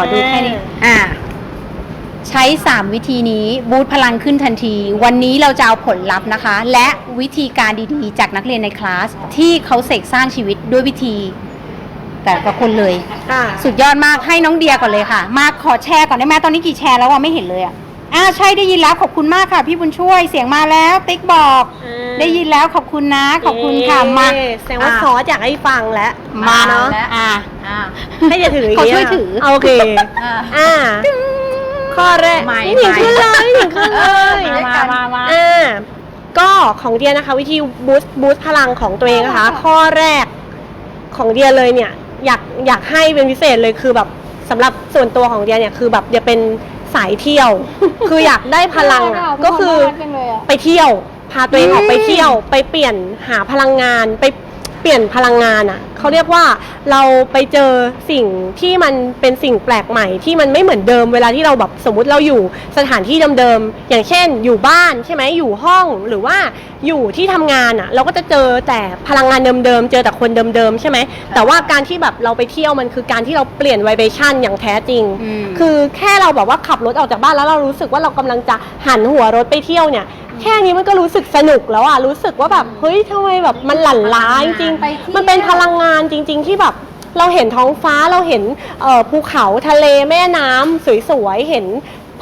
ขอดูแค่นี้ อ่า ใช้ 3 วิธีนี้บูตพลังขึ้นทันที วันนี้เราจะเอาผลลัพธ์นะคะ และวิธีการดีๆ จากนักเรียนในคลาส ที่เขาเสกสร้างชีวิตด้วยวิธี แต่ละคนเลย อ่าสุดยอดมากให้น้องเดียก่อนเลยค่ะ มาขอแชร์ก่อนได้ไหมตอนนี้กี่แชร์แล้วอะไม่เห็นเลยอะอ่าใช่ได้ยินแล้วขอบคุณมากค่ะ พี่บุญช่วยเสียงมาแล้ว ติ๊กบอก อ่า ได้ยินแล้วขอบคุณนะ ขอบคุณค่ะมาเย้แสดงว่าอะซอสอยากให้ฟังแล้วมาเนาะเนาะอ่าอ่าให้จะถืออย่างเขางี้ช่วยถือโอเคอ่าอ่าข้อแรกไม่นี่หนิงไม่ ขึ้นเลยหนิงขึ้นเลยมามามามา อ่าก็ของเดียนะคะ วิธีบูสต์บูสต์พลังของตัวเองนะคะ ข้อแรกของเดียเลยเนี่ย อยากอยากให้เป็นพิเศษเลยคือแบบสำหรับส่วนตัวของเดียเนี่ยคือแบบเดียเป็นสายเที่ยว คืออยากได้พลังอะก็คือไปเที่ยว พาตัวเองออกไปเที่ยว ไปเปลี่ยนหาพลังงาน ไปเปลี่ยนพลังงานอะ่ะเขาเรียกว่าเราไปเจอสิ่งที่มันเป็นสิ่งแปลกใหม่ที่มันไม่เหมือนเดิมเวลาที่เราแบบสมมุติเราอยู่สถานที่เดิมๆอย่างเช่น อยู่บ้านใช่ไหมอยู่ห้องหรือว่าอยู่ที่ทำงานอะ่ะ เราก็จะเจอแต่พลังงานเดิมๆเจอแต่คนเดิมๆใช่ไหมแต่ว่าการที่แบบเราไปเที่ยวมันคือการที่เราเปลี่ยนไวเบชันอย่างแท้จริงอืมคือแค่เราแบบว่าขับรถออกจากบ้านแล้วเรารู้สึกว่าเรากำลังจะหันหัวรถไปเที่ยวเนี่ย แค่นี้มันก็รู้สึกสนุกแล้วอะรู้สึกว่าแบบเฮ้ยทำไมแบบมันหลั่นล้าจริงไปเที่ยว ๆมันเป็นพลังงานจริง ๆ ที่แบบเราเห็นท้องฟ้าเราเห็นเอ่อภูเขาทะเลแม่น้ำสวยๆเห็น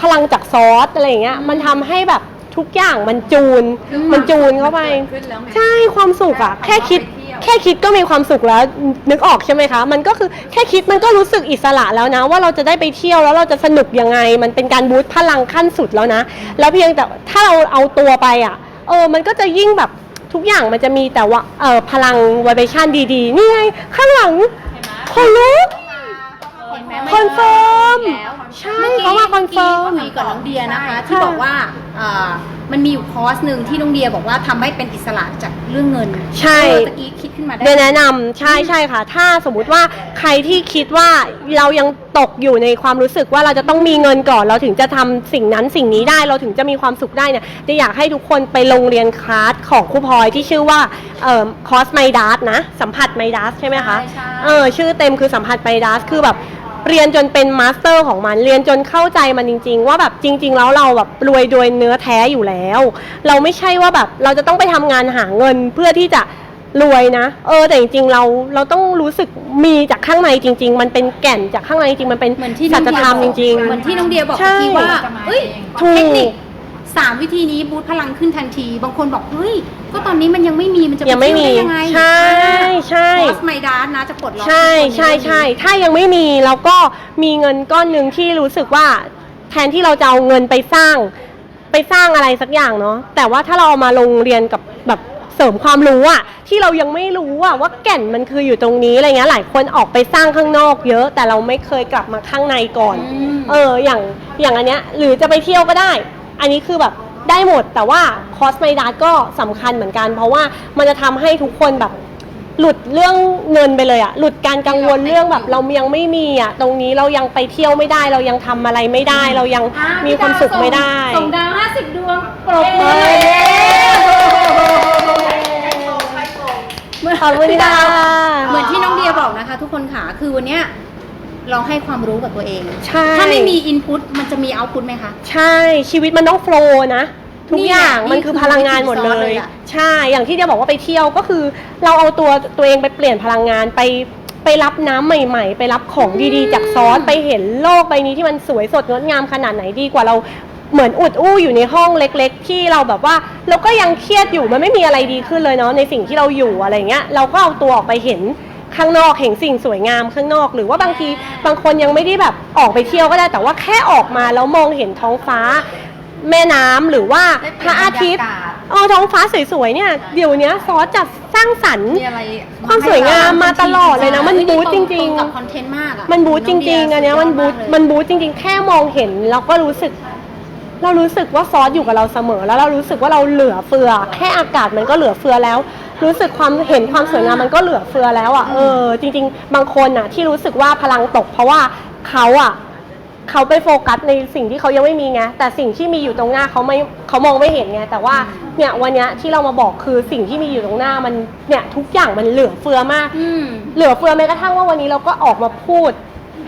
พลังจากซอสอะไรอย่างเงี้ยมันทำให้แบบ ทุกอย่างมันจูน มันจูนเข้าไป ขึ้นแล้วไง ใช่ความสุขอะแค่แค่คิดไปเที่ยวแค่คิดก็มีความสุขแล้วนึกออกใช่ไหมคะ มันก็คือแค่คิดมันก็รู้สึกอิสระแล้วนะ ว่าเราจะได้ไปเที่ยวแล้วเราจะสนุกยังไง มันเป็นการบูสต์พลังขั้นสุดแล้วนะ แล้วเพียงแต่ถ้าเราเอาตัวไปอะเออมันก็จะยิ่งแบบทุกอย่างมันจะมีแต่ว่าเออพลังว i เบชันดีๆ นี่ไงข้างหลังคนลุก คอนเฟิร์มใช่เขามาคอนเฟิร์มคุยกับน้องเดียนะคะ ที่ค่ะบอกว่าเอ่อมันมีอยู่คอร์สหนึ่งที่น้องเดียบอกว่าทำให้เป็นอิสระจากเรื่องเงิน ใช่เออตะกี้คิดขึ้นมาได้เดียแนะนำใช่ใช่ค่ะ ถ้าสมมุติว่าใครที่คิดว่าเรายังตกอยู่ในความรู้สึกว่าเราจะต้องมีเงินก่อน เราถึงจะทำสิ่งนั้นสิ่งนี้ได้เราถึงจะมีความสุขได้เนี่ยเดียอยากให้ทุกคนไปลงเรียนคลาสของครูพลอยที่ชื่อว่าเอ่อคอร์สไมดัสนะสัมผัสไมดัสใช่ไหมคะใช่ใช่เออชื่อเต็มคือสัมผัสไมดัสคือแบบ เรียนจนเป็นมาสเตอร์ของมัน เรียนจนเข้าใจมันจริง ๆ ว่าแบบจริง ๆ แล้วเราแบบรวยโดยเนื้อแท้อยู่แล้ว เราไม่ใช่ว่าแบบเราจะต้องไปทำงานหาเงินเพื่อที่จะรวยนะ เออแต่จริงๆเราเราต้องรู้สึกมีจากข้างในจริง ๆ มันเป็นแก่นจากข้างในจริงๆมันเป็นเหมือนที่น้สัองจเดียธรรมบอกจริงเหมือนที่น้องเดียบอกใช่เมื่อกี้ว่าเอ้ยถูเทกคนิค สามวิธีนี้บูตพลังขึ้นทันที บางคนบอกเฮ้ยก็ตอนนี้มันยังไม่มีมันจะไปยังไม่เที่ยวมีได้ยังไงใช่ใช่ คอร์สไมดาสนะจะปลดล็อกใช่ทุกคนใช่นเรื่องนี้ใช่ถ้ายังไม่มีเราก็มีเงินก้อนหนึ่งที่รู้สึกว่า แทนที่เราจะเอาเงินไปสร้าง ไปสร้างอะไรสักอย่างเนาะแต่ว่าถ้าเราเอามาลงเรียนกับแบบเสริมความรู้อะที่เรายังไม่รู้อะว่าแก่นมันคืออยู่ตรงนี้อะไรเงี้ยหลายคนออกไปสร้างข้างนอกเยอะ แต่เราไม่เคยกลับมาข้างในก่อน อืม เอออย่างอย่างอันเนี้ยหรือจะไปเที่ยวก็ได้ อันนี้คือแบบได้หมดแต่ว่าคอสไมดาสก็สำคัญเหมือนกัน เพราะว่ามันจะทำให้ทุกคนแบบ หลุดเรื่องเงินไปเลยอะหลุดการกังวลเรื่องแบบเรายังไม่มีอะตรงนี้เรายังไปเที่ยวไม่ได้ เรายังทำอะไรไม่ได้ เรายังอะมีความสุขไม่ได้ ส่งดาวห้าสิบดวงปรบมือเย้ ขอบคุณค่ะ เหมือนที่น้องเดียบอกนะคะ ทุกคนค่ะ คือวันเนี้ย เราให้ความรู้กับตัวเอง ใช่ ถ้าไม่มีอินพุตมันจะมีเอาพุตไหมคะ ใช่ชีวิตมันต้องโฟลว์นะ ทุกนี่อแหละย่างมันคือนี่คือพลังงานหมดเลวิธีซอสเลยยอะ ใช่อย่างที่เดียบอกว่าไปเที่ยวก็คือ เราเอาตัวตัวเองไปเปลี่ยนพลังงานไปไปรับน้ำใหม่ ๆ ไปรับของดีๆ จากซอสไปเห็นโลกใบนี้ที่มันสวยสดงดงามขนาดไหนดีกว่าเราเหมือนอุดอู้อยู่ในห้องเล็ก ๆ ที่เราแบบว่าเราก็ยังเครียดอยู่มันไม่มีอะไรดีขึ้นเลยเนาะในสิ่งที่เราอยู่อะไรเงี้ยเราก็เอาตัวออกไปเห็น ข้างนอกเห็นสิ่งสวยงามข้างนอก หรือว่าบางทีบางคนยังไม่ได้แบบออกไปเที่ยวก็ได้ แต่ว่าแค่ออกมาแล้วมองเห็นท้องฟ้า แม่น้ำหรือว่าพระอาทิตย์เออท้องฟ้าสวยๆเนี่ยเดี๋ยวนี้ซอสจัดสร้างสรรค์ มีอะไรความสวยงามมาตลอดเลยนะมันฮ้บู๊จริงๆตกับคอนเทนต์มากอะมันบูทจริงๆอันเนี้ยมันบูทมันบูทจริง ๆ แค่มองเห็นเราก็รู้สึก เรารู้สึกว่าซอสอยู่กับเราเสมอ แล้วเรารู้สึกว่าเราเหลือเฟือ แค่อากาศมันก็เหลือเฟือแล้ว รู้สึกความเห็นความสวยงามมันก็เหลือเฟือแล้วอะเออจริง ๆ บางคนอะที่รู้สึกว่าพลังตก เพราะว่าเขาอะเขาไปโฟกัสในสิ่งที่เขายังไม่มีไงแต่สิ่งที่มีอยู่ตรงหน้าเขาไม่เขามองไม่เห็นไงแต่ว่าเนี่ยวันเนี้ยที่เรามาบอกคือสิ่งที่มีอยู่ตรงหน้ามันเนี่ยทุกอย่างมันเหลือเฟือมาก อืม เหลือเฟือแม้กระทั่งว่าวันนี้เราก็ออกมาพูด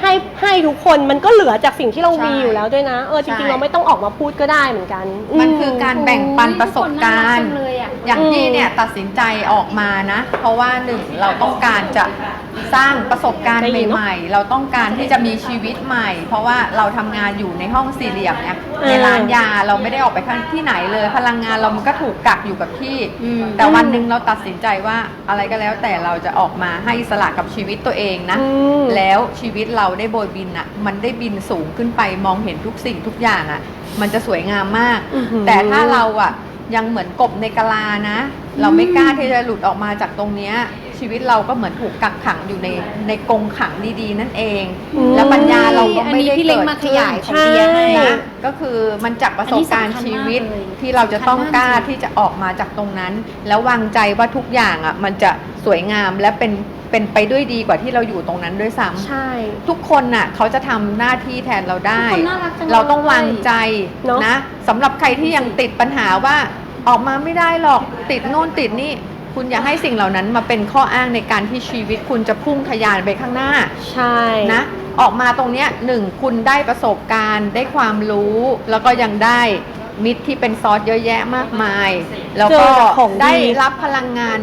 ให้ให้ทุกคนมันก็เหลือจากสิ่งที่เราใช่มีอยู่แล้วด้วยนะ เออจใช่ริงๆเราไม่ต้องออกมาพูดก็ได้เหมือนกันมันคือการแบ่งปันประสบการณ์โอ้ยทุกคนน่ารักจังเลยอะอย่างที่เนี่ยตัดสินใจออกมานะ เพราะว่าหนึ่งเราต้องการจะสร้างประสบการณ์ได้ยินเนอะใหม่ๆ เราต้องการที่จะมีชีวิตใหม่ เพราะว่าเราทำงานอยู่ในห้องสี่เหลี่ยมเนี่ยเออในร้านยาเราไม่ได้ออกไปข้างที่ไหนเลย พลังงานเรามันก็ถูกกักอยู่กับที่ อืม แต่วันหนึ่งเราตัดสินใจว่าอะไรก็แล้วแต่เราจะออกมาให้อิสระกับชีวิตตัวเองนะ อืม แล้วชีวิตเราได้โบยบินอะมันได้บินสูงขึ้นไปมองเห็นทุกสิ่งทุกอย่างอะมันจะสวยงามมาก อื้อหือ แต่ถ้าเราอะยังเหมือนกบในกะลานะ เราไม่กล้าที่จะหลุดออกมาจากตรงเนี้ย ชีวิตเราก็เหมือนถูกกักขังอยู่ในในกรงขังดีๆ นั่นเองอืมแล้วปัญญาเราก็อันไม่นี้ได้พี่เล็เกิกดมาขขึ้นยายของเดียให้ใช่นะก็คือมันจากประสบการณ์ชีวิตอันนี้สำคัญมากเลยที่เราจะต้องสำคัญมากกล้าจริงที่จะออกมาจากตรงนั้น แล้ววางใจว่าทุกอย่างอะมันจะสวยงามและเป็นเป็นไปด้วยดีกว่าที่เราอยู่ตรงนั้นด้วยซ้ำใช่ ทุกคนน่ะเขาจะทำหน้าที่แทนเราได้ทุกคนน่ารักจังเลยเราต้องวางใจเนอะนะสำหรับใครที่ยังติดปัญหาว่าออกมาไม่ได้หรอกติดโน่นติดนี่ คุณอย่าให้สิ่งเหล่านั้นมาเป็นข้ออ้างในการที่ชีวิตคุณจะพุ่งทะยานไปข้างหน้าใช่นะออกมาตรงเนี้ยหนึ่งคุณได้ประสบการณ์ ได้ความรู้ แล้วก็ยังได้มิตรที่เป็นซอสเยอะแยะมากมาย แล้วเจก็อแต่ของดีได้รับพลังงาน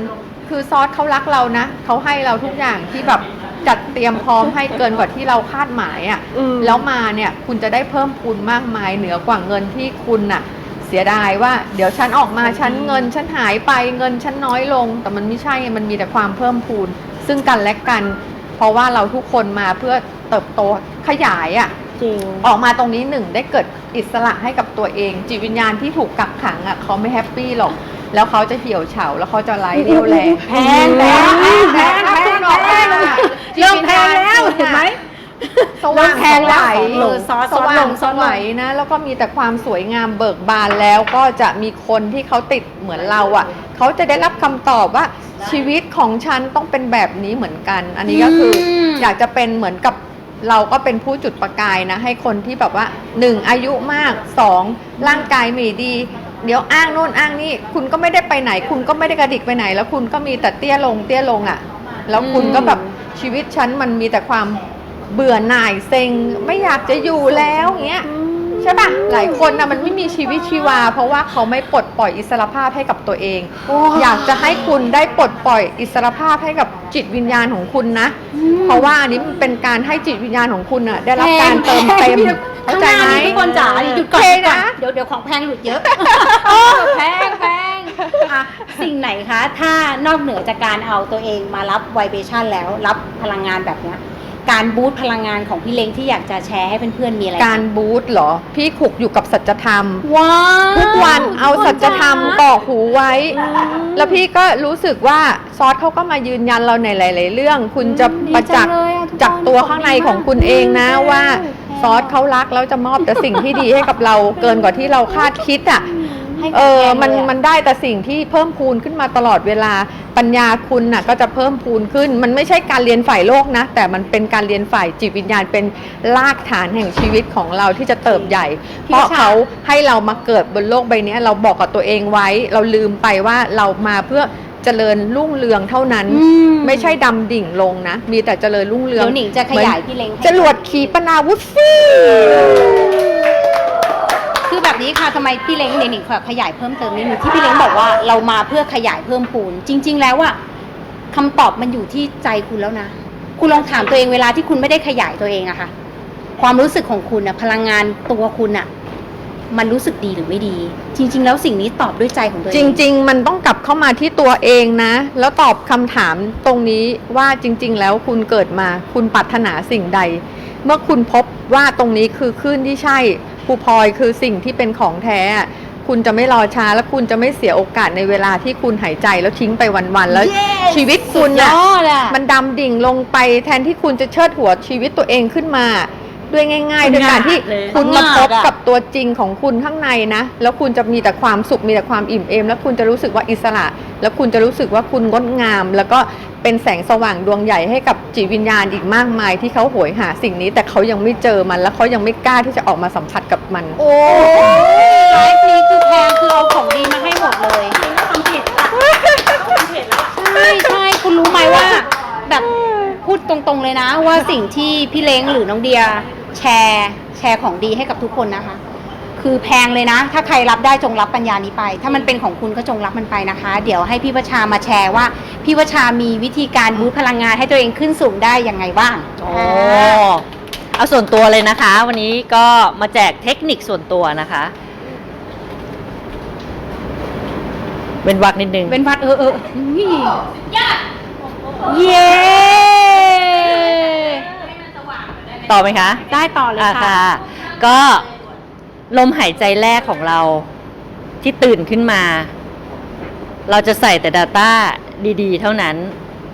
คือซอสเขารักเรานะเขาให้เราทุกอย่างที่แบบจัดเตรียมพร้อมให้เกินกว่าที่เราคาดหมายอะ่ะอืมแล้วมาเนี่ยคุณจะได้เพิ่มพูนมากมายเหนือกว่าเงินที่คุณน่ะ เสียดายว่า เดี๋ยวฉันออกมาฉันเงินฉันหายไปเงินฉันน้อยลง แต่มันไม่ใช่มันมีแต่ความเพิ่มพูน ซึ่งกันและกัน เพราะว่าเราทุกคนมาเพื่อเติบโตขยายอะ่ะจริงออกมาตรงนี้หนึ่งได้เกิดอิสระให้กับตัวเอง จิตวิญญาณที่ถูกกักขังอะ่ะเขาไม่แฮปปี้หรอก แล้วเขาจะเหี่ยวเฉาแล้วเขาจะไร้เรี่ยวแรงแพงแพงแพงแพงถ้าคุณออกมาเริ่มแพงแล้วเห็นไหม สว่างเริ่มแพงแล้วสวัยของลงซอสสว่าง ซอสลงสวัยนะ แล้วก็มีแต่ความสวยงามเบิกบานแล้วก็จะมีคนที่เขาติดเหมือนเราอะเขาจะได้รับคำตอบว่าชีวิตของฉันต้องเป็นแบบนี้เหมือนกัน อันนี้ก็คืออม อยากจะเป็นเหมือนกับเราก็เป็นผู้จุดประกายนะ ให้คนที่แบบว่าหนึ่งอายุมากสองร่างกายไม่ดี เดี๋ยวอ้างโน่นอ้างนี่คุณก็ไม่ได้ไปไหน คุณก็ไม่ได้กระดิกไปไหน แล้วคุณก็มีแต่เตี้ยลงเตี้ยลงอะ แล้วคุณก็แบบชีวิตฉันมันมีแต่ความ เบื่อหน่ายเซ็งไม่อยากจะอยู่แล้วอย่างเงี้ยใช่ปะหลายคนนะมันไม่มีชีวิตชีวา เพราะว่าเขาไม่ปลดปล่อยอิสรภาพให้กับตัวเอง อยากจะให้คุณได้ปลดปล่อยอิสรภาพให้กับจิตวิญญาณของคุณนะ เพราะว่าอันนี้มันเป็นการให้จิตวิญญาณของคุณอะได้รับการเติมเต็มเข้าข้างใจหน้าไหมนี้ทุกคนจ๋าหยุดก่อนโอหเคยุดก่อนนะเดี๋ยวเดี๋ยวของแพงหลุดเยอะแพงแพงอะสิ่งไหนคะ ถ้านอกเหนือจากการเอาตัวเองมารับไวเบชั่นแล้วรับพลังงานแบบเนี้ย การบูตพลังงานของพี่เล้งที่อยากจะแชร์ให้เพื่อนๆมีอะไรการบูตเหรอ พี่ขุกอยู่กับสัจธรรม ว้าวทุกวันเอาสัจธรรมกรอกหูไว้ แล้วพี่ก็รู้สึกว่าซอสเขาก็มายืนยันเราในหลายๆเรื่อง คุณจะประจักษ์จากตัวข้างในของคุณเองนะว่าซอสเขารักแล้วจะมอบแต่สิ่งที่ดีให้กับเราเกินกว่าที่เราคาดคิดอะ ให้เออแพงมันเลยอะมันได้แต่สิ่งที่เพิ่มพูนขึ้นมาตลอดเวลาปัญญาคุณน่ะก็จะเพิ่มพูนขึ้น มันไม่ใช่การเรียนฝ่ายโลกนะ แต่มันเป็นการเรียนฝ่ายจิตวิญญาณเป็นรากฐานแห่งชีวิตของเราที่จะเติบใหญ่เพราะเขาให้เรามาเกิดบนโลกใบนี้เราบอกกับตัวเองไว้ เราลืมไปว่าเรามาเพื่อเจริญรุ่งเรืองเท่านั้น อืม ไม่ใช่ดำดิ่งลงนะ มีแต่เจริญรุ่งเรืองเดี๋ยวหนิงจะขยายพี่เล้งให้จรวดขีปนาวุธฟิคือ แบบนี้ค่ะทำไมพี่เล้งเนี่ยหนิงขอขยายเพิ่มเติมนิดนึงที่พี่เล้งบอกว่าเรามาเพื่อขยายเพิ่มพูน จริง ๆ แล้วอะคำตอบมันอยู่ที่ใจคุณแล้วนะ คุณลองถามตัวเองเวลาที่คุณไม่ได้ขยายตัวเองอะค่ะ ความรู้สึกของคุณอะพลังงานตัวคุณอะมันรู้สึกดีหรือไม่ดี จริง ๆ แล้วสิ่งนี้ตอบด้วยใจของตัวเอง จริง ๆ มันต้องกลับเข้ามาที่ตัวเองนะ แล้วตอบคำถามตรงนี้ว่าจริง ๆ แล้วคุณเกิดมา คุณปรารถนาสิ่งใด เมื่อคุณพบว่าตรงนี้คือคลื่นที่ใช่ ครูพลอยคือสิ่งที่เป็นของแท้ คุณจะไม่รอช้า และคุณจะไม่เสียโอกาสในเวลาที่คุณหายใจแล้วทิ้งไปวันๆแล้ว Yes ชีวิตสุคุดณยน่ะอดอะ มันดำดิ่งลงไปแทนที่คุณจะเชิดหัวชีวิตตัวเองขึ้นมา ด้วยง่ายๆด้วยการที่เลยคุณมาพบพังงาดอะกับตัวจริงของคุณข้างในนะ แล้วคุณจะมีแต่ความสุขมีแต่ความอิ่มเอม แล้วคุณจะรู้สึกว่าอิสระ แล้วคุณจะรู้สึกว่าคุณงดงาม แล้วก็ เป็นแสงสว่างดวงใหญ่ให้กับจิตวิญญาณอีกมากมายที่เขาโหยหาสิ่งนี้ แต่เขายังไม่เจอมันแล้วเขายังไม่กล้าที่จะออกมาสัมผัสกับมัน โอ้ไลฟ์นี้คือแพงคือเอาของดีมาให้หมดเลยทำผิดละทำผิดแล้วใช่ใช่คุณรู้ไหมว่า แบบพูดตรงๆเลยนะ ว่าสิ่งที่พี่เล้งหรือน้องเดีย แชร์ แชร์ของดีให้กับทุกคนนะคะ คือแพงเลยนะ ถ้าใครรับได้จงรับปัญญานี้ไป ถ้ามันเป็นของคุณก็จงรับมันไปนะคะ เดี๋ยวให้พี่วชามาแชร์ว่า พี่วชามีวิธีการบูตพลังงานให้ตัวเองขึ้นสูงได้ยังไงบ้างโอ้เอาส่วนตัวเลยนะคะ วันนี้ก็มาแจกเทคนิคส่วนตัวนะคะเว้นวักนิดนึงเป็นวัดเออเอออุ้ยเย้ต่อไหมคะ ได้ต่อเลยอะค่ะ ก็ ลมหายใจแรกของเราที่ตื่นขึ้นมา เราจะใส่แต่ Data ดีๆ เท่านั้น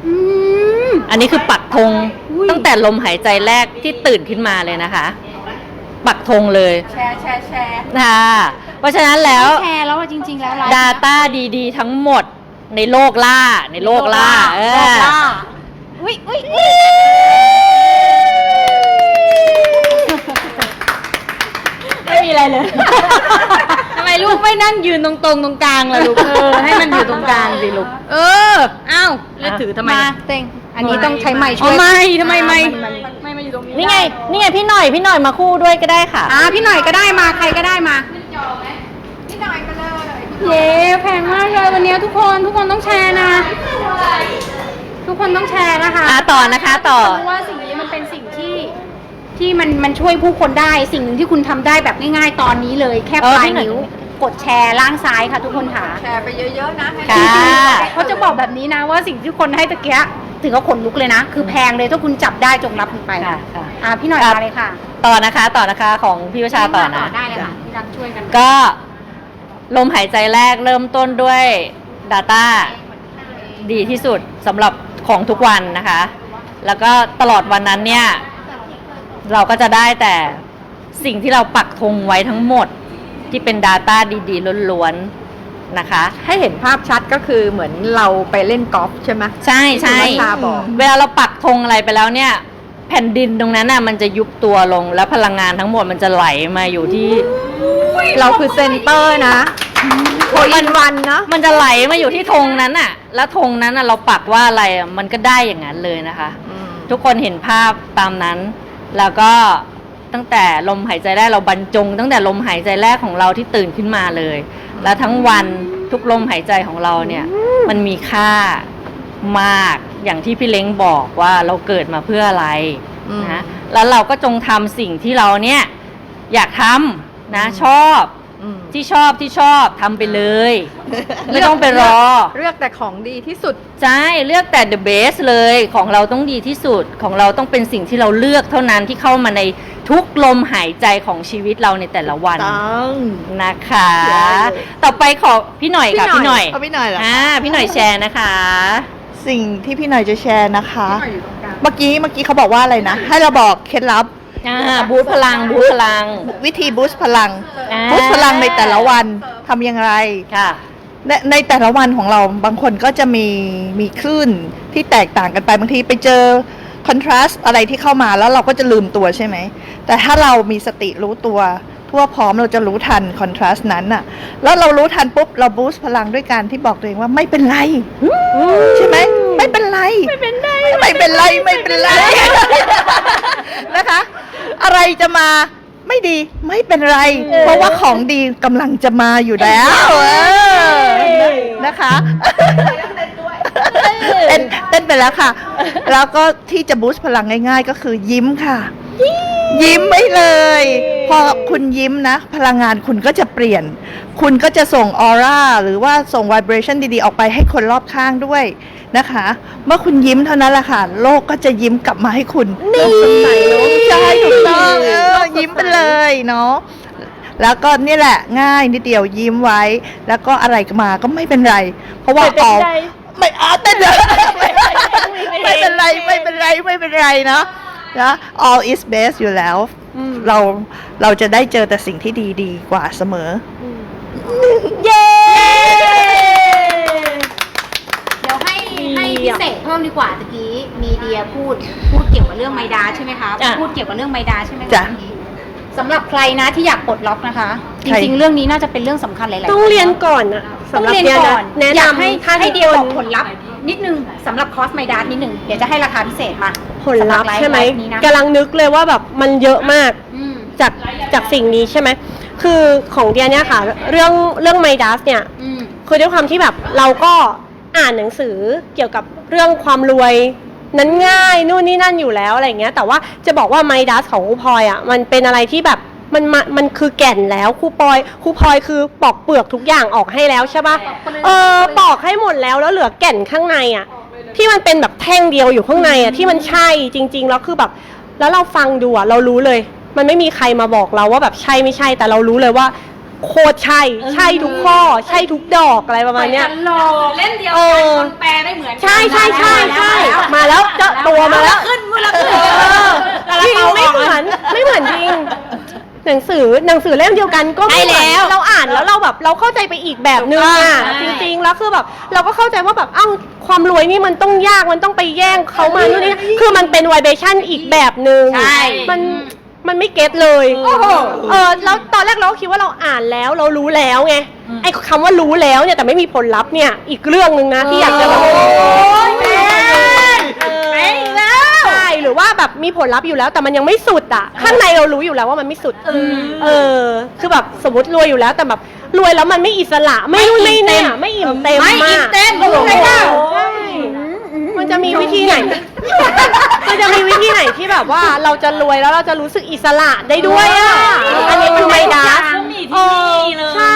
อืม อันนี้คือปักธงอุ้ย ตั้งแต่ลมหายใจแรกที่ตื่นขึ้นมาเลยนะคะ ปักธงเลยแชร์แชร์แชร์ค่ะเพราะฉะนั้นแล้ว แชร์แล้วอะจริง ๆ แล้วไลฟ์ Data ดีๆ ทั้งหมดในโลกล่าในโลกล่าเอโลกอล่าอุ้ยอุ้ยอุ้ย ไม่มีอะไรเลย ทำไมลูกไม่นั่งยืนตรงๆตรงกลางล่ะลูกเออให้มันอยู่ตรงกลางสิลูก เอออ้าวแล้วถือทำไมมาเต็งอันนี้ต้องใช้ไม้ช่อ๋วอยไม่ทำไมไม่ไม่มาอยู่ตรงนี้นี่ไง นี่ไงพี่หน่อย พี่หน่อยมาคู่ด้วยก็ได้ค่ะ อ่าพี่หน่อยก็ได้มาใครก็ได้มาพี่หน่อยมาเลยเย้แพงมากเลยวันนี้ทุกคนทุกคนต้องแชร์นะ ทุกคนต้องแชร์นะคะ อะต่อนะคะต่อ เพราะว่าสิ่งนี้มันเป็นสิ่ง ที่ที่มันมันช่วยผู้คนได้สิ่งหนึ่งที่คุณทำได้แบบง่ายๆตอนนี้เลย แค่เออปลายพี่หน่อยนิ้วกดแชร์ล่างซ้ายค่ะทุกคนค่ะ แชร์ไปเยอะๆนะให้ค่ะ เขาจะบอกแบบนี้นะว่าสิ่งที่คนให้ตะเกียะถึงเขาขนลุกเลยนะ คือแพงเลยถ้าคุณจับได้จงรับมันไปค่ะค่ะ อ่าพี่หน่อยครับมาเลยค่ะต่อนะคะต่อนะคะของพี่วชาต่อนะ ได้เลยค่ะพี่รักช่วยกันก็ลมหายใจแรกเริ่มต้นด้วย Data ดีที่สุดสำหรับของทุกวันนะคะ แล้วก็ตลอดวันนั้นเนี่ย เราก็จะได้แต่สิ่งที่เราปักธงไว้ทั้งหมดที่เป็น Data ดีๆล้วนๆนะคะ ให้เห็นภาพชัดก็คือเหมือนเราไปเล่นกอล์ฟใช่ไหมใช่ใช่ที่คุณวชาบอกเวลาเราปักธงอะไรไปแล้วเนี่ย แผ่นดินตรงนั้นน่ะมันจะยุบตัวลงแล้วพลังงานทั้งหมดมันจะไหลมาอยู่ที่ เราคือเซนเตอร์นะโคอินวันเนาะมันจะไหลมาอยู่ที่ธงนั้นน่ะ แล้วธงนั้นน่ะเราปักว่าอะไรอะมันก็ได้อย่างนั้นเลยนะคะทุกคนเห็นภาพตามนั้น แล้วก็ตั้งแต่ลมหายใจแรกเราบรรจง ตั้งแต่ลมหายใจแรกของเราที่ตื่นขึ้นมาเลย แล้วทั้งวันทุกลมหายใจของเราเนี่ยมันมีค่ามากอย่างที่พี่เล้งบอกว่าเราเกิดมาเพื่ออะไรอืมนะแล้วเราก็จงทำสิ่งที่เราเนี่ยอยากทำนะอืมชอบอืม ที่ชอบที่ชอบทำไปเลย ไม่ต้องไปรอ เลือกแต่ของดีที่สุด ใช่เลือกแต่ the best เลยของเราต้องดีที่สุดของเราต้องเป็นสิ่งที่เราเลือกเท่านั้นที่เข้ามาในทุกลมหายใจของชีวิตเราในแต่ละวันต้อง นะคะ ได้เลย ต่อไปขอพี่หน่อยค่ะพี่หน่อยเอาพี่หน่อยเหรออ่าพี่หน่อยแชร์นะคะ สิ่งที่พี่หน่อยจะแชร์นะคะเมื่อกี้เมื่อกี้เขาบอกว่าอะไรนะ ให้เราบอกเคล็ดลับ อ่าบูทพลังบูทพลัง วิธีบูสต์พลังอ่า บูสต์พลังในแต่ละวันทำอย่างไร ค่ะ ในในแต่ละวันของเราบางคนก็จะมีมีคลื่นที่แตกต่างกันไปบางทีไปเจอคอนทราสต์อะไรที่เข้ามาแล้วเราก็จะลืมตัวใช่ไหม แต่ถ้าเรามีสติรู้ตัว ทั่วพร้อมเราจะรู้ทันคอนทราสต์นั้นน่ะแล้วเรารู้ทันปุ๊บเราบูสต์พลังด้วยการที่บอกตัวเองว่าไม่เป็นไรใช่ไหมไม่เป็นไรไม่เป็นไรไม่เป็นไรไม่เป็นไรนะคะ อะไรจะมาไม่ดีไม่เป็นไร เพราะว่าของดีกำลังจะมาอยู่แล้วเออนะคะเต้นเต้นไปแล้วค่ะ แล้วก็ที่จะบูสต์พลังง่าย ๆ ก็คือยิ้มค่ะ ยิ้มไว้เลย พอคุณยิ้มนะ พลังงานคุณก็จะเปลี่ยน คุณก็จะส่งออร่าหรือว่าส่งไวเบรชันดีๆ ออกไปให้คนรอบข้างด้วยนะคะ เมื่อคุณยิ้มเท่านั้นแหละค่ะ โลกก็จะยิ้มกลับมาให้คุณนี่ใช่ถูกต้องเออยิ้มไปเลยเนาะแล้วก็นี่แหละง่ายนิดเดียวยิ้มไว้ แล้วก็อะไรมาก็ไม่เป็นไร เพราะว่าออกไม่อาเต้นเลยไม่เป็นไรไม่เป็นไรไม่เป็นไรเนาะ นะ all is best อยู่แล้ว เราเราจะได้เจอแต่สิ่งที่ดีดีๆกว่าเสมอ เย้ เดี๋ยวให้ให้พิเศษเพิ่มดีกว่าตะกี้ มีเดียพูดพูดเกี่ยวกับเรื่องไมดาใช่ไหมคะ จ้ะ พูดเกี่ยวกับเรื่องไมดาใช่ไหมคะจ้ะเมื่อกี้สำหรับใครนะที่อยากปลดล็อกนะคะ จใคร ริงๆ เรื่องนี้น่าจะเป็นเรื่องสำคัญหลายๆต้องเรียนคก่อนอะต้องสำหรับเรียนเดียก่อนะนแนะอยากนำให้ถ้าให้ทุกเดียวคบนอกผลลัพธ์ นิดนึงสำหรับคอร์สไมดาร์นิดนึง เดี๋ยวจะให้ราคาพิเศษมาผลลัพธ์ใช่ไหมสำรับลฟ์นี้นะกำลังนึกเลยว่าแบบมันเยอะมากอืมจากจากสิ่งนี้ใช่ไหม คือของเดียเนี่ยค่ะ เรื่องเรื่องไมดัสเนี่ยอืมคือด้วยความที่แบบเราก็อ่านหนังสือเกี่ยวกับเรื่องความรวยนั้นง่ายนู่นนี่นั่นอยู่แล้วอะไรอย่างเงี้ย แต่ว่าจะบอกว่าไมดัสของครูพลอยอะมันเป็นอะไรที่แบบ มันมันมันคือแก่นแล้วครูพลอยครูพลอยคือปอกเปลือกทุกอย่างออกให้แล้วใช่ปะเออปอกให้หมดแล้วแล้วเหลือแก่นข้างในอะ ที่มันเป็นแบบแท่งเดียวอยู่ข้างในอะที่มันใช่จริง ๆ แล้วคือแบบ แล้วเราฟังดูอะเรารู้เลย มันไม่มีใครมาบอกเราว่าแบบใช่ไม่ใช่แต่เรารู้เลยว่า โคตรใช่ใช่ทุกข้อ ใช่ทุกดอกอะไรประมาณเนี้ยลอเล่นเดียวเอกันอคนแปลได้เหมือนกันใช่ใช่ใช่ใช่มาแล้วเจะตัวมาแล้ว ขึ้นมือละขึ้นจริงไม่เหมือนไม่เหมือนจริง หนังสือหนังสือเล่มเดียวกันก็ไม่เหมือนใช่แล้ว เราอ่านแล้วเราแบบเราเข้าใจไปอีกแบบนึงอะใช่จริง ๆ แล้วคือแบบเราก็เข้าใจว่าแบบเอ้าความรวยนี่มันต้องยากมันต้องไปแย่งเขามานู่นนี่คือมันเป็นไวเบชั่นอีกแบบนึงใช่ มัน มันไม่เก็ตเลยเออแล้วตอนแรกเราก็คิดว่าเราอ่านแล้วเรารู้แล้วไง ไอ้คำว่ารู้แล้วเนี่ยแต่ไม่มีผลลัพธ์เนี่ยอีกเรื่องหนึ่งนะที่อยากจะแบบโอ้ยแม่ เออ แม่อีกแล้ว ใช่ห รือว่าแบบมีผลลัพธ์อยู่แล้ว แต่มันยังไม่สุดอะ ข้างในเรารู้อยู่แล้วว่ามันไม่สุด เออ คือแบบสมมติรวยอยู่แล้วแต่แบบรวยแล้วมันไม่อิสระไม่นู่นไม่นี่ยไม่อิ่มเต็มไม่อิ่มเต็มโอ้โหรู้ไหมล่ะใช่มันจะมีวิธีไหน มันจะมีวิธีไหนที่แบบว่าเราจะรวยแล้วเราจะรู้สึกอิสระได้ด้วยอะอันนี้คือไมดัสเออใช่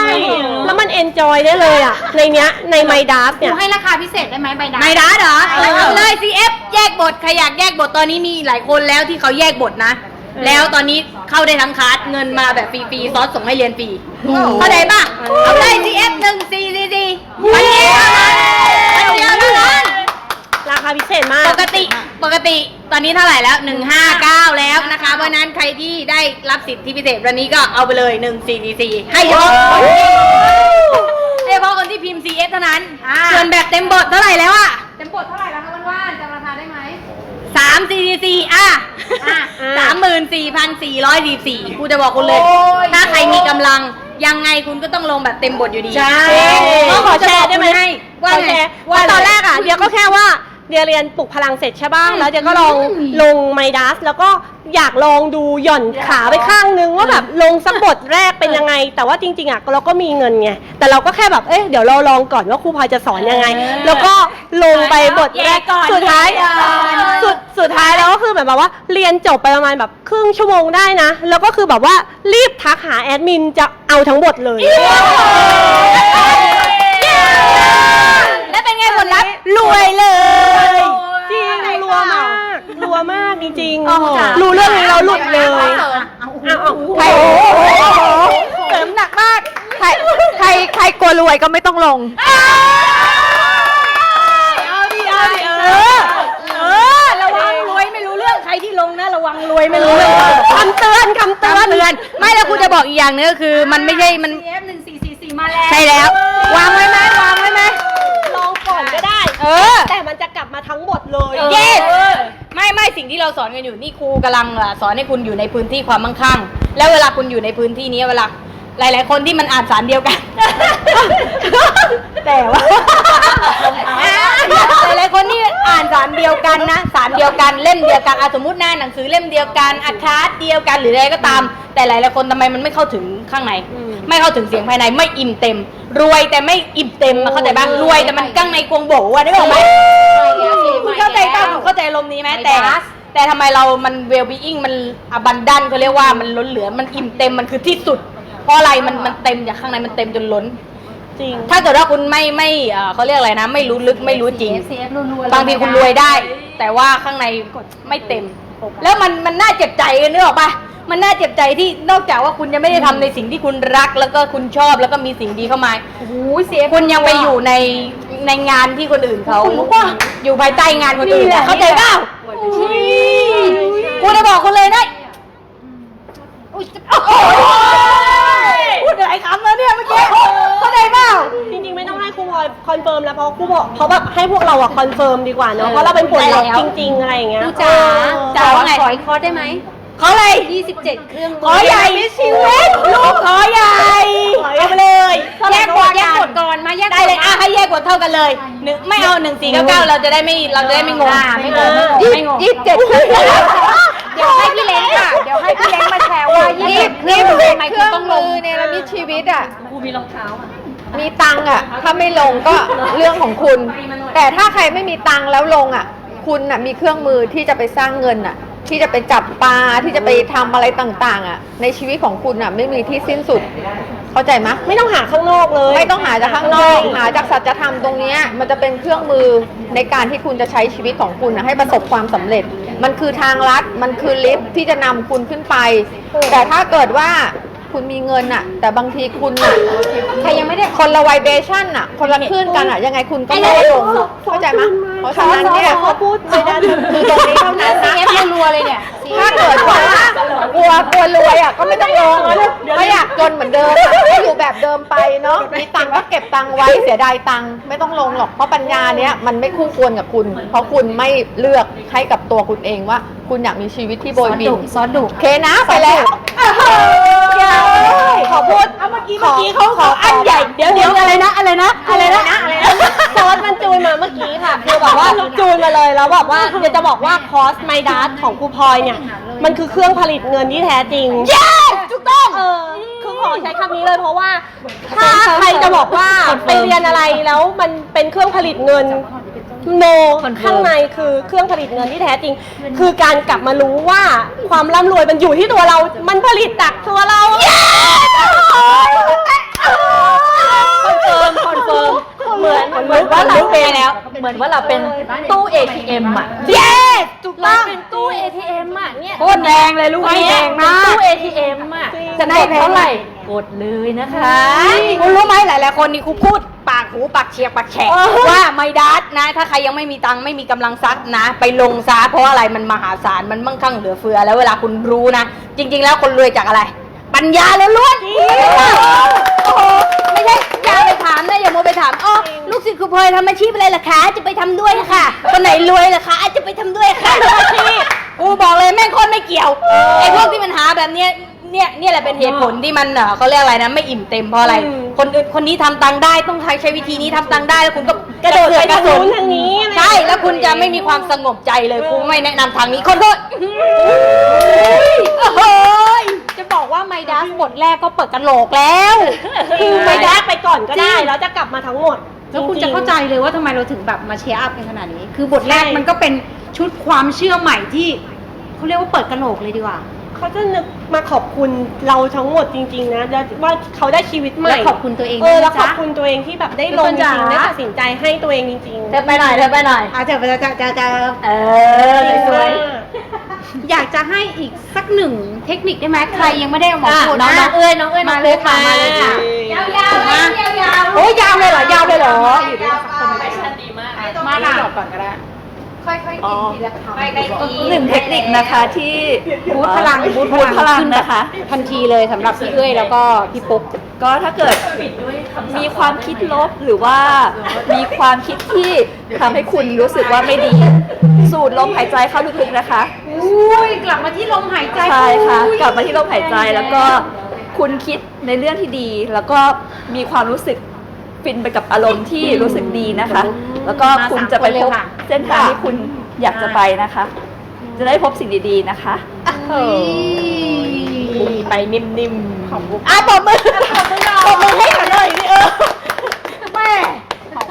แล้วมันเอนจอยได้เลยอะ ในเนี้ยในไมดัสกูเนี่ยให้ราคาพิเศษได้ไหมใบดาไม่ได้เหรอ บทใครอยากแยกบทตอนนี้มีหลายคนแล้วที่เขาแยกบทนะ แล้วตอนนี้เข้าได้ทั้งคลาสเงินมาแบบฟรีๆซอสส่งให้เรียนฟรีเข้าใจปะเอาเลย CF หนึ่งสี่สี่สี่วันเดียวเท่านั้นวันเดียวเท่านั้นราคาพิเศษมากปกติปกติตอนนี้เท่าไหร่แล้ว 159 แล้วนะคะ เพราะฉะนั้นใครที่ได้รับสิทธิพิเศษวันนี้ก็เอาไปเลย1444ให้เฉพาะให้เฉพาะคนที่พิมพ์ CF เท่านั้นส่วนแบบเต็มบทเท่าไหร่แล้วอะเต็มบทเท่าไหร่แล้วคะว่านๆ สามสี่สี่อะอะสามหมื่นสี่พันสี่ร้อยสี่สี่กูจะบอกคุณเลย ถ้าใครมีกำลังยังไงคุณก็ต้องลงแบบเต็มบทอยู่ดีใช่ก็ขอแชร์ได้ไหมว่าขอไงแชร์ว่าว่าตอนแรกอะเดียก็แค่ว่า เดียเรียนปลุกพลังเสร็จใช่ป่ะแล้วเดียก็ลองลงไมดัส แล้วก็อยากลองดูหย่อนขาไปข้างนึงว่าแบบลงสักบทแรกเป็นยังไง แต่ว่าจริงๆอะเราก็มีเงินไงแต่เราก็แค่แบบเอ๊ะเดี๋ยวเราลองก่อนว่าครูพลอยจะสอนยังไง แล้วก็ลงไปบทแรกสุดท้ายสุดสุดท้ายแล้วก็คือแบบว่าเรียนจบไปประมาณแบบครึ่งชั่วโมงได้นะ แล้วก็คือแบบว่ารีบทักหาแอดมินจะเอาทั้งบทเลย คนรับรวยเลย จริงรัวมากรัวมากจริงโอ้โๆรู้เรื่องนี้เราหลุดเลย ใครเสริมหนักมาก ใครใครใครกลัวรวยก็ไม่ต้องลง เอาดิเอาดิเออ เออ ระวังรวยไม่รู้เรื่องใครที่ลงนะ ระวังรวยไม่รู้เรื่อง คำเตือนคำเตือน ไม่แล้วคุณจะบอกอีกอย่างนึงก็คือ มันไม่ใช่มัน F 1 4 ออ แต่มันจะกลับมาทั้งหมดเลยเย้ไม่ไม่สิ่งที่เราสอนกันอยู่นี่ครูกำลังอะสอนให้คุณอยู่ในพื้นที่ความมั่งคั่ง แล้วเวลาคุณอยู่ในพื้นที่นี้เวลาหลาย ๆ คนที่มันอ่านสารเดียวกัน แต่ว่าหลายๆคนที่อ่านสารเดียวกันนะสารเดียวกันเล่มเดียวกันอะสมมติหน้าหนังสือเล่มเดียวกันอัคาเดียวกันหรืออะไรก็ตาม แต่หลายๆคนทำไมมันไม่เข้าถึงข้างใน ไม่เข้าถึงเสียงภายในไม่อิ่มเต็ม รวยแต่ไม่อิ่มเต็มอะเข้าใจบ้างรวยแต่มันข้างในกวงโบว่าได้บอกไหมคุณเข้าใจป่ะคุณเข้าใจลมณ์นี้ไหมแต่ แต่ทำไมเรามัน well being มัน abundant เขาเรียกว่ามันล้นเหลือมันอิ่มเต็มมันคือที่สุด เพราะอะไรมันมันเต็มจากข้างในมันเต็มจนล้น จริง ถ้าเกิดว่าคุณไม่ไม่เอ่อเขาเรียกอะไรนะ ไม่รู้ลึกไม่รู้จริง CF รวยๆบางทีคุณรวยได้ แต่ว่าข้างในไม่เต็ม แล้วมันมันน่าเจ็บใจกันนึกออกปะ มันน่าเจ็บใจที่นอกจากว่าคุณจะไม่ได้ทำในสิ่งที่คุณรัก แล้วก็คุณชอบแล้วก็มีสิ่งดีเข้ามา โอ้โห CF คุณยังไปอยู่ในในงานที่คนอื่นเขาอยู่ภายใต้งานคนอื่นอะเข้าใจเปล่ากูจะบอกคุณเลยนะอุ๊ยโอ้ยพูดหลายคำแล้วเนี่ยเมื่อกี้เข้าใจเปล่า จริงๆไม่ต้องให้ครูพลอยคอนเฟิร์มแล้วเพราะครูบอกเพราะแบบให้พวกเราอะคอนเฟิร์มดีกว่าเนาะเพราะเราเป็นผลลัพธ์จริงๆอะไรอย่างเงี้ย ดูจ๋าเออจ๋าว่าไงขออีกคอร์สได้ไหม ขออะไร27 เครื่องขอใหญ่ชีวิตลูกขอใหญ่เอาไปเลยแยกบทแยกบทก่อนมาแยกได้เลยอะให้แยกบทเท่ากันเลยหนึ่งไม่เอาหนึ่งสี่เก้าเก้าเราจะได้ไม่เราจะได้ไม่งงไม่งงไม่งงไม่งงยี่สิบเจ็ดเครื่องเดี๋ยวให้พี่เล้งค่ะเดี๋ยวให้พี่เล้งมาแชร์ว่ายี่20สิบเครื่องเคมือรื่ทำไมเคคุรื่ณองต้องลมืงอเนี่ยเรามีชีวิตอะมีตังค์อะ ถ้าไม่ลงก็เรื่องของคุณ แต่ถ้าใครไม่มีตังค์แล้วลงอะ คุณอะมีเครื่องมือที่จะไปสร้างเงินอะ ที่จะไปจับปลาที่จะไปทำอะไรต่างๆ อะ ในชีวิตของคุณอะ ไม่มีที่สิ้นสุด เข้าใจไหมไม่ต้องหาข้างนอกเลยไม่ต้องหาจากข้างนอก หาจากสัจธรรมตรงเนี้ยมันจะเป็นเครื่องมือในการที่คุณจะใช้ชีวิตของคุณนะให้ประสบความสำเร็จ มันคือทางลัด มันคือลิฟต์ที่จะนำคุณขึ้นไป แต่ถ้าเกิดว่า คุณมีเงินอะแต่บางทีคุณอะใครยังไม่ได้คนละไวเบชั่นอะคนละคลื่นกันอะยังไงคุณก็ไม่ได้ลงเข้าใจไหมเพราะฉะนั้นเนี่ยขอพูดไปได้คือตรงนี้เท่านั้นนะ CF รัวๆเลยเนี่ยถ้าเกิดว่ากลัวกลัวรวยอะก็ไม่ต้องลงไม่อยากจนเหมือนเดิมอะก็อยู่แบบเดิมไปเนาะมีตังค์ก็เก็บตังค์ไว้เสียดายตังค์ไม่ต้องลงหรอกเพราะปัญญาเนี้ยมันไม่คู่ควรกับคุณ เพราะคุณไม่เลือกให้กับตัวคุณเองว่า คุณอยากมีชีวิตที่โบยบินซอสดุโอเคนะไปแล้วขอพูดเมื่อกี้เมื่อกี้เขาขออันใหญ่เดี๋ยวเดี๋ยวอะไรนะอะไรนะอะไรนะซอสมันจูนมาเมื่อกี้ค่ะคือแบบว่าจูนมาเลยแล้วแบบว่าเดี๋ยวจะบอกว่าคอสไมดัสของครูพลอยเนี่ย มันคือเครื่องผลิตเงินที่แท้จริงเย้ถูกต้องเออคือขอใช้คำนี้เลยเพราะว่า ถ้าใครจะบอกว่าไปเรียนอะไรแล้วมันเป็นเครื่องผลิตเงิน โนข้างในคือเครื่องผลิตเงินที่แท้จริง คือการกลับมารู้ว่าความร่ำรวยมันอยู่ที่ตัวเรา มันผลิตจากตัวเรา คอนเฟิร์มคอนเฟิร์มเหมือนเหมือนว่าเราเป็นเหมือนว่าเราเป็นตู้ ATM อะ เย้ ถูกเราต้องเป็นตู้ ATM อะเนี่ยโคตรแดงเลยลูกนี้แดงมากเป็นตู้ ATM อะจะได้เท่าไหร่ กดเลยนะคะคุณรู้ไหมหลายๆคนนี่ครูพูดปากหูปากเชียกปากแฉะว่าไมดัสนะ ถ้าใครยังไม่มีตังค์ไม่มีกำลังซักนะ ไปลงซะเพราะอะไรมันมหาศาลมันมั่งคั่งเหลือเฟือ แล้วเวลาคุณรู้นะ จริง ๆ แล้วคนรวยจากอะไร ปัญญาล้วนๆโอ้โหไม่ใช่อย่าไปถามนะอย่ามัวไปถามอ๋อลูกศิษย์ครูพลอยทำอาชีพอะไรล่ะคะจะไปทำด้วยค่ะคนไหนรวยล่ะคะอาจจะไปทำด้วยค่ะทำอาชีพกูบอกเลยแม่งโคนไม่เกี่ยวไอ้พวกที่มันหาแบบเนี้ยเนี่ยเนี่ยแหละเป็นเหตุผลที่มันเอ่อเขาเรียกอะไรนะไม่อิ่มเต็มเพราะอะไร คนอื่นคนนี้ทำตังค์ได้ต้องใช้ใช้วิธีนี้ทำตังค์ได้แล้วคุณก็กระโดดไปกทางสนู้นทางนี้อะไร ใช่แล้วคุณจะไม่มีความสงบใจเลยครูไม่แนะนำทางนี้คนก็โอ้ย จะบอกว่าไมดัสบท แรกก็เปิดกันโหลกแล้ว คือไปแดกไปก่อนก็ได้ แล้วจะกลับมาทั้งหมด แล้วคุณริจะงๆเข้าใจเลยว่าทำไมเราถึงแบบมาเชียร์อัพกันขนาดนี้ คือบทแรกใช่มันก็เป็นชุดความเชื่อใหม่ที่เขาเรียกว่าเปิดกระโหลกเลยดีกว่าเขาจะนึกมาขอบคุณเราทั้งหมดจริง ๆ นะแล้วว่าเขาได้ชีวิตใหม่และขอบคุณตัวเองเออด้วยนะแล้วขอบจ๊ะคุณตัวเองที่แบบได้ลงจริงๆได้ตัดสินใจให้ตัวเองจริงๆเธอไปหน่อยเธอไปหน่อยอาจจะจะจะจะจะเออสวย อยากจะให้อีกสักหนึ่งเทคนิคได้ไหมใครยังไม่ได้เอาหมออะพูดน้องนะน้องเอ้ยน้องเอ้ยน้มาองเลยค่ะมามาเลยค่ะยาวๆนะยาวๆโอ้ยยาวเลยเหรอยาวเลยเหรออยู่ด้วยสักคนหนึ่งมาค่ะก่อนก็ได้ค่อยๆกินทีละคำหนึ่งเทคนิคนะคะที่บูทพลังบูทบูทพลังนะคะ ทันทีเลยสำหรับพี่เอ้ยแล้วก็พี่ปุ๊กก็ถ้าเกิดมีความคิดลบหรือว่ามีความคิดที่ทำให้คุณรู้สึกว่าไม่ดี สูดลมหายใจเข้าลึกๆนะคะ อุ้ยกลับมาที่ลมหายใจใช่ค่ะกลับมาที่ลมหายใจแล้วก็คุณคิดในเรื่องที่ดี แล้วก็มีความรู้สึกฟินไปกับอารมณ์ที่รู้สึกดีนะคะ แล้วก็คุณจะไปพบเส้นทางที่คุณอยากจะไปนะคะ จะได้พบสิ่งดีๆนะคะไปนิ่มๆของบุ๊กอะปอบมือปอบมือให้กันหน่อยนี่เออแม่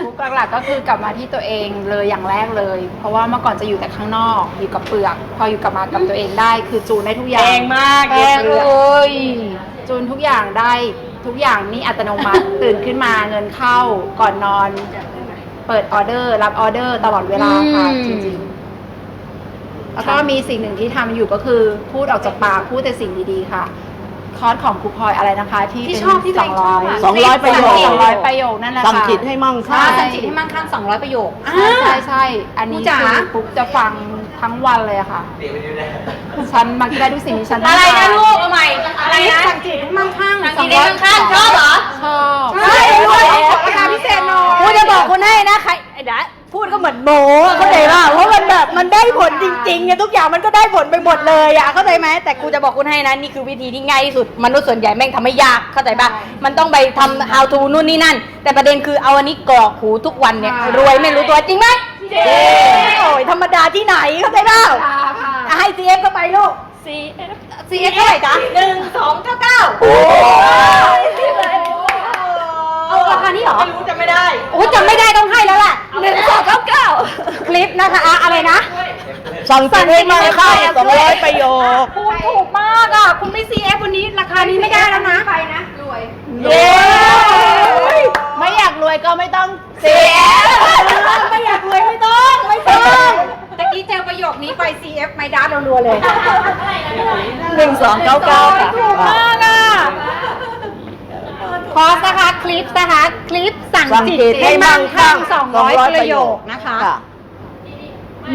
ของฟุกหลักๆก็คือกลับมาที่ตัวเองเลยอย่างแรกเลย เพราะว่าเมื่อก่อนจะอยู่แต่ข้างนอกอยู่กับเปลือก พออยู่กลับมากับตัวเองได้ คือจูนได้ทุกอย่างแรงมากแรงเลย จูนทุกอย่างได้ทุกอย่างนี่อัตโนมัติ ตื่นขึ้นมาเงินเข้าก่อนนอน เปิดออเดอร์ รับออเดอร์ตลอดเวลาค่ะจริงๆแล้วก็มีสิ่งหนึ่งที่ทำอยู่ก็คือ พูดออกจากปากพูดแต่สิ่งดีๆค่ะ คอร์สของครูพลอยอะไรนะคะ ที่ที่เป็นชอบที่ตัวเองชอบอะ สองร้อยประโยคสั่งจิตสองร้อยประโยคนั่นแหละค่ะ สั่งจิตให้มั่งใช่คั่งสังจิตให้มั่งคั่ง200 ประโยคใช่ใช่ใช่อันนี้ครูจ๋า คือปุ๊บจะฟังทั้งวันเลยอะค่ะ ฉันมักจะได้ทุกสิ่งที่ฉันต้งอะไรกานะลูกเอาใหม่ อะไรนะสั่งจิตให้มั่งคั่งสังกีได้ข้างๆชอบเหรอ ชอบ ใช่ด้วยราคาพิเศษหน่อย กูจะบอกคุณให้นะใครไอ้ดะ พูดก็เหมือนโมเข้าใจป่ะเพราะมันแบบมันได้ได้ผลจริงๆเนี่ยทุกอย่างมันก็ได้ผลไปหมดเลยอะเข้าใจไหมแต่กูจะบอกคุณให้นะนี่คือวิธีที่ง่ายที่สุดมนุษย์ส่วนใหญ่แม่งทำไม่ยากเข้าใจปะมันต้องไปทำ how to นู่นนี่นั่น แต่ประเด็นคือเอาอันนี้กรอกหูทุกวันเนี่ยรวยไม่รู้ตัวจริงไหมจริง โอ้ยธรรมดาที่ไหนเข้าใจเปล่าอะให้ CF เข้าไปลูก CF CF เท่าไหร่จ๊ะหนึ่งสองเก้าเก้าโอ้ยเอา ราคานี้เหรอ ไม่รู้จะไม่ได้โอ้จำไม่ได้ต้องให้แล้วแหละหนึ่งสองเก้าเก้าคลิปนะคะอะอะไรนะ สั่งกินให้มากค่ะสองร้อยประโยค คุณถูกมากอะ คุณไม่ CF วันนี้ราคานี้ไม่ได้แล้วนะ ไปนะรวย เย้ ไม่อยากรวยก็ไม่ต้อง CF ไม่อยากรวยไม่ต้องไม่ต้องตะกี้เจอประโยคนี้ไป CF ไม่ด้ารัวๆเลยหนึ่งสองเก้าเก้าค่ะ ถูกมากอะ คอร์สนะคะคลิปนะคะคลิปสั่งสั่งจิตจิตให้มั่งคั่งให้สมั่องงคั่ร้อยงประโยค200นะคะค่ะ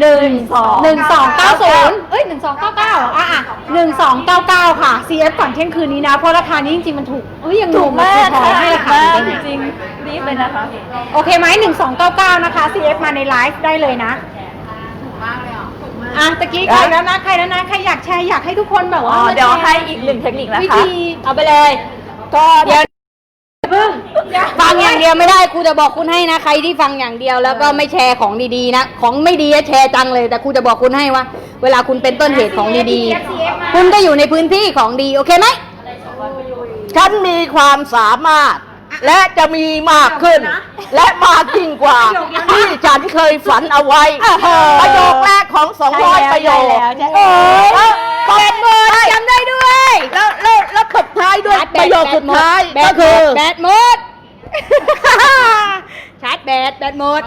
หนึ่งสองหนึ่งสองเก้าศูนย์เอ้ยหนึ่งสองเก้าเก้าอะอะหนึ่งสองเก้าเก้าค่ะ CF ก่อนเที่ยงคืนนี้นะ เพราะราคานี้จริงๆมันถูกเอ้ยยังถูกมากค่ะให้ราคานี้ได้ไงจริงรีบเลยนะคะ โอเคไหมหนึ่งสองเก้าเก้านะคะ CF มาในไลฟ์ได้เลยนะ อะตะกี้ใครแล้วนะ ใครแล้วนะ ใครอยากแชร์อยากให้ทุกคนแบบว่าอ๋อมาเดี๋ยวแชร์ให้อีกหนึ่งเทคนิคนะวิคะ ธี เอาไปเลย ก็เดี๋ยว ฟังอย่างเดียวไม่ได้ครูจะบอกคุณให้นะ ใครที่ฟังอย่างเดียวแล้วก็ไม่แชร์ของดีๆนะ ของไม่ดีอะแชร์จังเลย แต่ครูจะบอกคุณให้ว่า เวลาคุณเป็นต้นเหตุของดีๆ คุณก็อยู่ในพื้นที่ของดี โอเคไหมฉันมีความสามารถ และจะมีมากขึ้น และมากยิ่งกว่า ที่ฉันเคยฝันเอาไว้ ประโยคแรกของสองร้อยประโยค โอ้ยแปดหมื่นจำได้ด้วยแล้วแล้วแล้วตบท้ายด้วยชาร์จแบตประโยคสุดท้ายแบก็ตหมคือดแบตหมด ชาร์จแบตแบตหมด